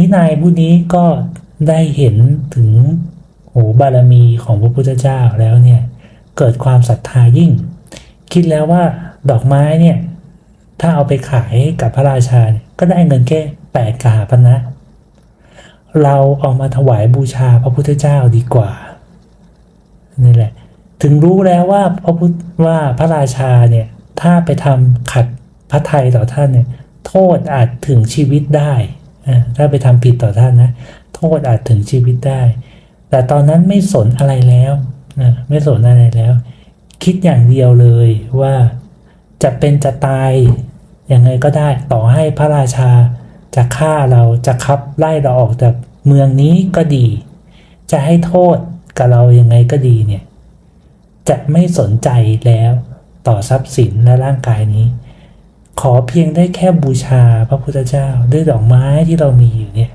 นินายผู้นี้ก็ได้เห็นถึงโหบารมีของพระพุทธเจ้าแล้วเนี่ยเกิดความศรัทธายิ่ง คิดแล้วว่าดอกไม้เนี่ยถ้าเอาไปขายกับพระราชาก็ได้เงินแค่แปดกาพนะ เราเอามาถวายบูชาพระพุทธเจ้าดีกว่านี่แหละ ถึงรู้แล้วว่าพระพุทธว่าพระราชาเนี่ยถ้าไปทำขัดพระไทยต่อท่านเนี่ยโทษอาจถึงชีวิตได้ ถ้าไปทำผิดต่อท่านนะ โทษอาจถึงชีวิตได้ แต่ตอนนั้นไม่สนอะไรแล้วนะไม่สนอะไรแล้ว คิดอย่างเดียวเลยว่าจะเป็นจะตายยังไงก็ได้ต่อให้พระราชาจะฆ่าเราจะขับไล่เราออกจากเมืองนี้ก็ดี จะให้โทษกับเรายังไงก็ดีเนี่ย จะไม่สนใจแล้วต่อทรัพย์สินและร่างกายนี้ ขอเพียงได้แค่บูชาพระพุทธเจ้าด้วยดอกไม้ที่เรามีอยู่เนี่ย